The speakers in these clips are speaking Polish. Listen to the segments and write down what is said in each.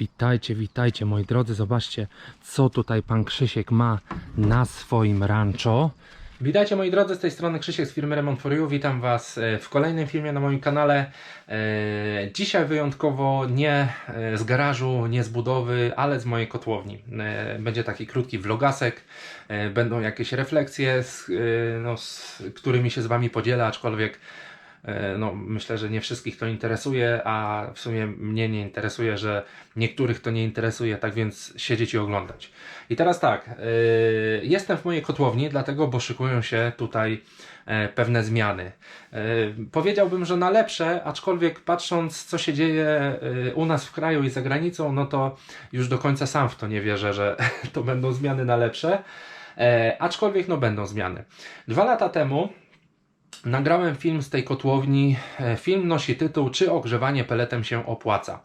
Witajcie, witajcie moi drodzy, zobaczcie co tutaj pan Krzysiek ma na swoim rancho. Witajcie moi drodzy, z tej strony Krzysiek z firmy Remont for You. Witam Was e, w kolejnym filmie na moim kanale. E, Dzisiaj wyjątkowo nie e, z garażu, nie z budowy, ale z mojej kotłowni. Będzie taki krótki vlogasek, będą jakieś refleksje, z, no, z którymi się z Wami podzielę, aczkolwiek No, myślę, że nie wszystkich to interesuje, a w sumie mnie nie interesuje, że niektórych to nie interesuje, tak więc siedzieć i oglądać. I teraz tak, e, jestem w mojej kotłowni, dlatego, bo szykują się tutaj e, pewne zmiany. E, Powiedziałbym, że na lepsze, aczkolwiek patrząc, co się dzieje e, u nas w kraju i za granicą, no to już do końca sam w to nie wierzę, że to będą zmiany na lepsze. E, Aczkolwiek, no będą zmiany. Dwa lata temu Nagrałem film z tej kotłowni. E, Film nosi tytuł Czy ogrzewanie peletem się opłaca?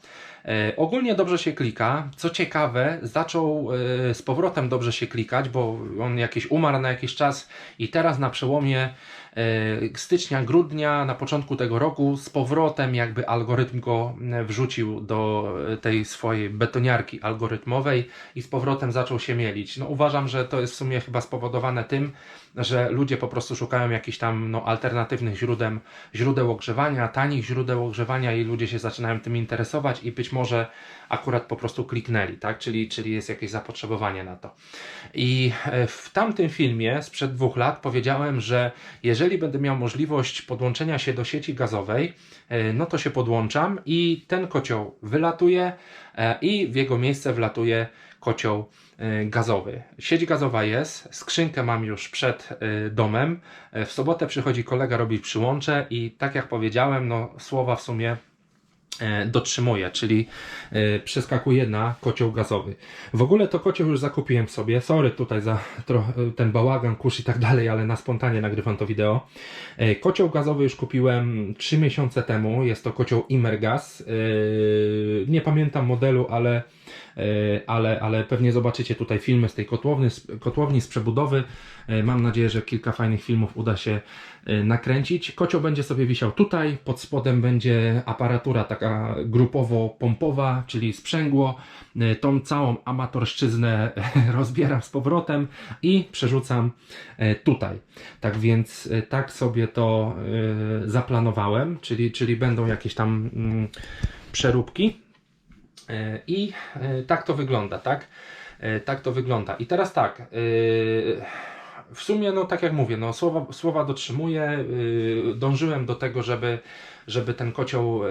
E, Ogólnie dobrze się klika. Co ciekawe, zaczął e, z powrotem dobrze się klikać, bo on jakiś umarł na jakiś czas i teraz na przełomie stycznia, grudnia, na początku tego roku z powrotem jakby algorytm go e, wrzucił do e, tej swojej betoniarki algorytmowej i z powrotem zaczął się mielić. No uważam, że to jest w sumie chyba spowodowane tym, że ludzie po prostu szukają jakichś tam no, alternatywnych źródeł, źródeł ogrzewania, tanich źródeł ogrzewania i ludzie się zaczynają tym interesować i być może akurat po prostu kliknęli, tak? Czyli, czyli jest jakieś zapotrzebowanie na to. I e, w tamtym filmie sprzed dwóch lat powiedziałem, że jeżeli będę miał możliwość podłączenia się do sieci gazowej, e, no to się podłączam i ten kocioł wylatuje e, i w jego miejsce wlatuje kocioł e, gazowy. Sieć gazowa jest, skrzynkę mam już przed domem. W sobotę przychodzi kolega robić przyłącze i tak jak powiedziałem, no słowa w sumie e, dotrzymuję, czyli e, przeskakuję na kocioł gazowy. W ogóle to kocioł już zakupiłem sobie. Sorry tutaj za ten bałagan, kurz i tak dalej, ale na spontanie nagrywam to wideo. E, Kocioł gazowy już kupiłem 3 miesiące temu. Jest to kocioł Imergas. Nie pamiętam modelu, ale ale, ale pewnie zobaczycie tutaj filmy z tej kotłowni, z, kotłowni, z przebudowy. E, Mam nadzieję, że kilka fajnych filmów uda się e, nakręcić. Kocioł będzie sobie wisiał tutaj, pod spodem będzie aparatura taka grupowo-pompowa, czyli sprzęgło. E, Tą całą amatorszczyznę rozbieram z powrotem i przerzucam e, tutaj. Tak więc e, tak sobie to e, zaplanowałem, czyli, czyli będą jakieś tam mm, przeróbki. E, I e, tak to wygląda, tak? E, Tak to wygląda. I teraz tak. W sumie, no tak jak mówię, no, słowa, słowa dotrzymuję. Dążyłem do tego, żeby, żeby ten kocioł,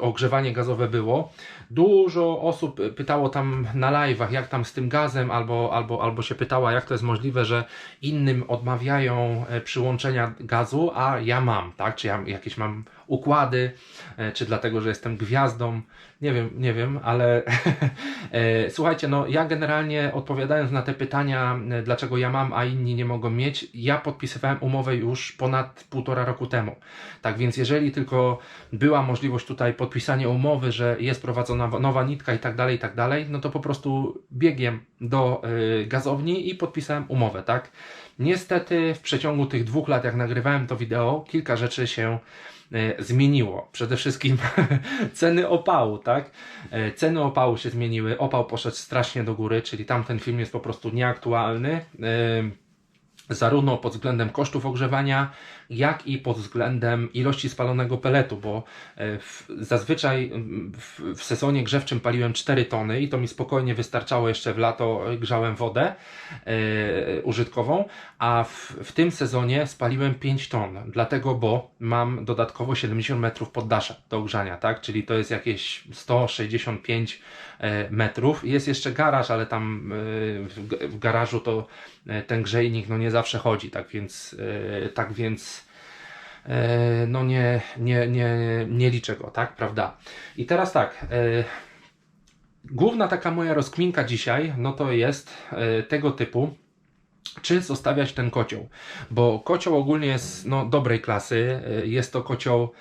ogrzewanie gazowe było. Dużo osób pytało tam na live'ach, jak tam z tym gazem, albo, albo, albo się pytała, jak to jest możliwe, że innym odmawiają przyłączenia gazu, a ja mam, tak? Czy ja jakieś mam układy, e, czy dlatego, że jestem gwiazdą. Nie wiem, nie wiem, ale e, słuchajcie, no ja generalnie odpowiadając na te pytania, e, dlaczego ja mam, a inni nie mogą mieć, ja podpisywałem umowę już ponad półtora roku temu. Tak więc jeżeli tylko była możliwość tutaj podpisania umowy, że jest prowadzona nowa nitka i tak dalej, i tak dalej, no to po prostu biegiem do y, gazowni i podpisałem umowę, tak? Niestety w przeciągu tych dwóch lat, jak nagrywałem to wideo, kilka rzeczy się e, zmieniło. Przede wszystkim ceny opału, tak? E, Ceny opału się zmieniły, opał poszedł strasznie do góry, czyli tamten film jest po prostu nieaktualny. Zarówno pod względem kosztów ogrzewania, jak i pod względem ilości spalonego peletu, bo e, w, zazwyczaj w, w sezonie grzewczym paliłem 4 tony i to mi spokojnie wystarczało jeszcze w lato, e, grzałem wodę e, użytkową, a w, w tym sezonie spaliłem 5 ton, dlatego, bo mam dodatkowo 70 metrów poddasza do ogrzania, tak? Czyli to jest jakieś 165 e, metrów. Jest jeszcze garaż, ale tam e, w, w garażu to e, ten grzejnik no nie zawsze chodzi, tak więc, e, tak więc e, no nie, nie, nie, nie liczę go, tak, prawda? I teraz tak, e, główna taka moja rozkminka dzisiaj, no to jest tego typu, czy zostawiać ten kocioł, bo kocioł ogólnie jest no, dobrej klasy, jest to kocioł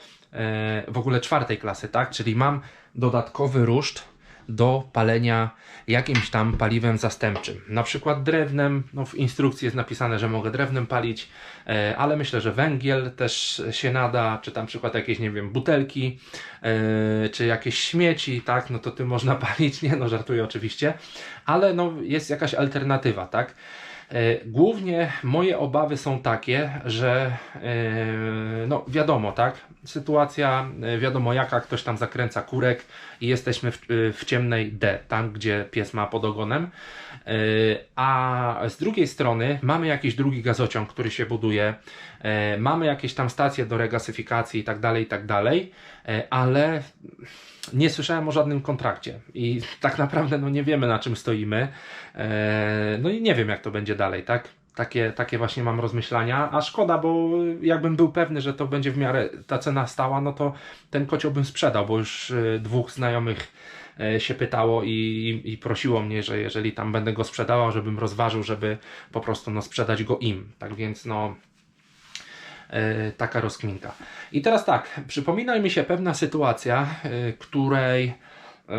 w ogóle czwartej klasy, tak, czyli mam dodatkowy ruszt do palenia jakimś tam paliwem zastępczym. Na przykład drewnem, no w instrukcji jest napisane, że mogę drewnem palić, e, ale myślę, że węgiel też się nada, czy tam przykład jakieś, nie wiem, butelki, e, czy jakieś śmieci, tak, no to tym można palić, nie no, żartuję oczywiście, ale no jest jakaś alternatywa, tak. E, Głównie moje obawy są takie, że e, no wiadomo, tak, sytuacja e, wiadomo jaka, ktoś tam zakręca kurek i jesteśmy w, w ciemnej D, tam gdzie pies ma pod ogonem, a z drugiej strony mamy jakiś drugi gazociąg, który się buduje, mamy jakieś tam stacje do regasyfikacji i tak dalej, i tak dalej, ale nie słyszałem o żadnym kontrakcie i tak naprawdę no nie wiemy na czym stoimy. E, No i nie wiem jak to będzie dalej, tak? Takie, takie właśnie mam rozmyślania, a szkoda, bo jakbym był pewny, że to będzie w miarę ta cena stała, no to ten kocioł bym sprzedał, bo już e, dwóch znajomych e, się pytało i, i prosiło mnie, że jeżeli tam będę go sprzedawał, żebym rozważył, żeby po prostu no, sprzedać go im. Tak więc no, taka rozkminka. I teraz tak, przypomina mi się pewna sytuacja, e, której e,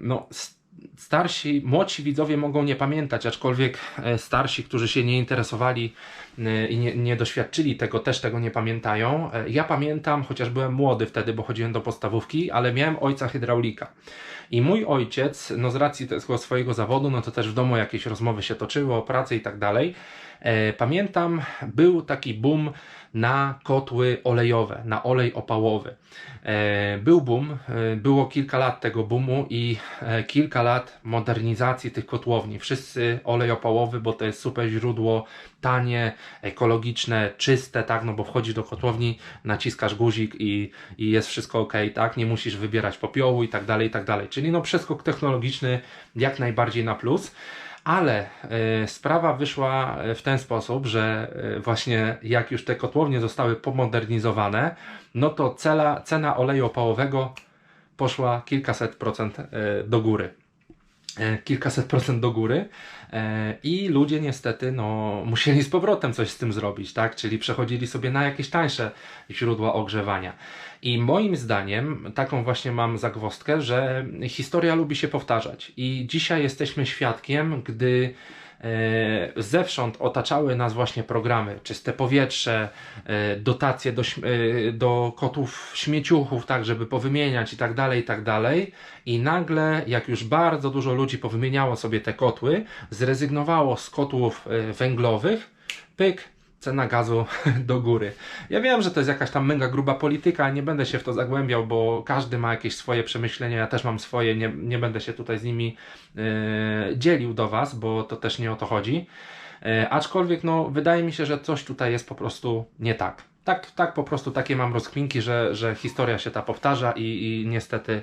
no, starsi, młodsi widzowie mogą nie pamiętać, aczkolwiek e, starsi, którzy się nie interesowali e, i nie, nie doświadczyli tego, też tego nie pamiętają. E, Ja pamiętam, chociaż byłem młody wtedy, bo chodziłem do podstawówki, ale miałem ojca hydraulika. I mój ojciec, no z racji tego swojego zawodu, no to też w domu jakieś rozmowy się toczyły o pracy i tak dalej. E, Pamiętam, był taki boom na kotły olejowe, na olej opałowy. E, Był boom, e, było kilka lat tego boomu i kilka lat modernizacji tych kotłowni. Wszyscy olej opałowy, bo to jest super źródło, tanie, ekologiczne, czyste, tak, no bo wchodzisz do kotłowni, naciskasz guzik i, i jest wszystko ok, tak, nie musisz wybierać popiołu i tak dalej, i tak dalej. No przeskok technologiczny jak najbardziej na plus. Ale e, sprawa wyszła e, w ten sposób, że e, właśnie jak już te kotłownie zostały pomodernizowane, no to cela, cena oleju opałowego poszła kilkaset procent do góry. E, Kilkaset procent do góry e, i ludzie niestety no, musieli z powrotem coś z tym zrobić, tak? Czyli przechodzili sobie na jakieś tańsze źródła ogrzewania. I moim zdaniem taką właśnie mam zagwozdkę, że historia lubi się powtarzać. I dzisiaj jesteśmy świadkiem, gdy zewsząd otaczały nas właśnie programy, czyste powietrze, e, dotacje do, e, do kotów śmieciuchów, tak, żeby powymieniać i tak dalej, i tak dalej. I nagle, jak już bardzo dużo ludzi powymieniało sobie te kotły, zrezygnowało z kotłów e, węglowych, pyk, cena gazu do góry. Ja wiem, że to jest jakaś tam mega gruba polityka, nie będę się w to zagłębiał, bo każdy ma jakieś swoje przemyślenia, ja też mam swoje, nie, nie będę się tutaj z nimi e, dzielił do Was, bo to też nie o to chodzi. E, aczkolwiek, no, wydaje mi się, że coś tutaj jest po prostu nie tak. Tak, tak po prostu takie mam rozkminki, że, że historia się ta powtarza i, i niestety,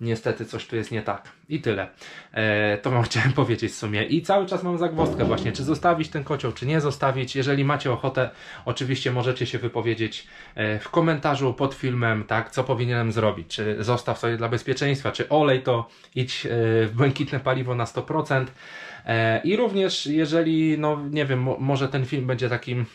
niestety coś tu jest nie tak. I tyle. E, to wam chciałem powiedzieć w sumie. I cały czas mam zagwozdkę właśnie, czy zostawić ten kocioł, czy nie zostawić. Jeżeli macie ochotę, oczywiście możecie się wypowiedzieć e, w komentarzu pod filmem, tak, co powinienem zrobić. Czy zostaw sobie dla bezpieczeństwa, czy olej to, idź e, w błękitne paliwo na 100%. E, I również, jeżeli, no nie wiem, mo- może ten film będzie takim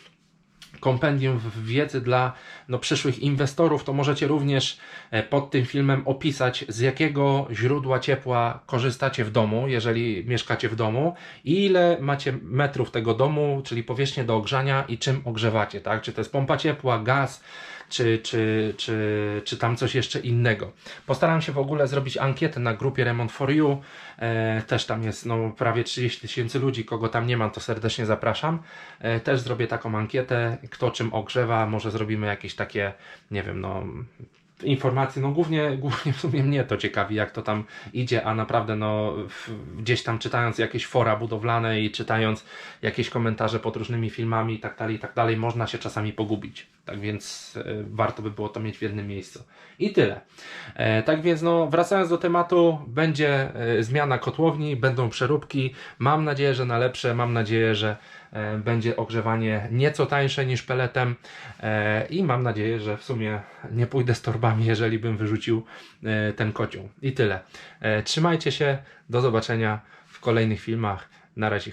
kompendium wiedzy dla no, przyszłych inwestorów, to możecie również e, pod tym filmem opisać, z jakiego źródła ciepła korzystacie w domu, jeżeli mieszkacie w domu, ile macie metrów tego domu, czyli powierzchnię do ogrzania i czym ogrzewacie, tak? Czy to jest pompa ciepła, gaz, czy, czy, czy, czy tam coś jeszcze innego. Postaram się w ogóle zrobić ankietę na grupie Remont for You. E, też tam jest no, prawie 30 tysięcy ludzi, kogo tam nie mam, to serdecznie zapraszam. E, też zrobię taką ankietę, kto czym ogrzewa, może zrobimy jakieś takie, nie wiem, no informacje, no głównie, głównie w sumie mnie to ciekawi, jak to tam idzie, a naprawdę no gdzieś tam czytając jakieś fora budowlane i czytając jakieś komentarze pod różnymi filmami i tak dalej, i tak dalej, można się czasami pogubić. Tak więc e, warto by było to mieć w jednym miejscu. I tyle. E, tak więc no wracając do tematu, będzie e, zmiana kotłowni, będą przeróbki. Mam nadzieję, że na lepsze, mam nadzieję, że e, będzie ogrzewanie nieco tańsze niż peletem i mam nadzieję, że w sumie nie pójdę z torbami, jeżeli bym wyrzucił e, ten kocioł. I tyle. E, Trzymajcie się, do zobaczenia w kolejnych filmach. Na razie.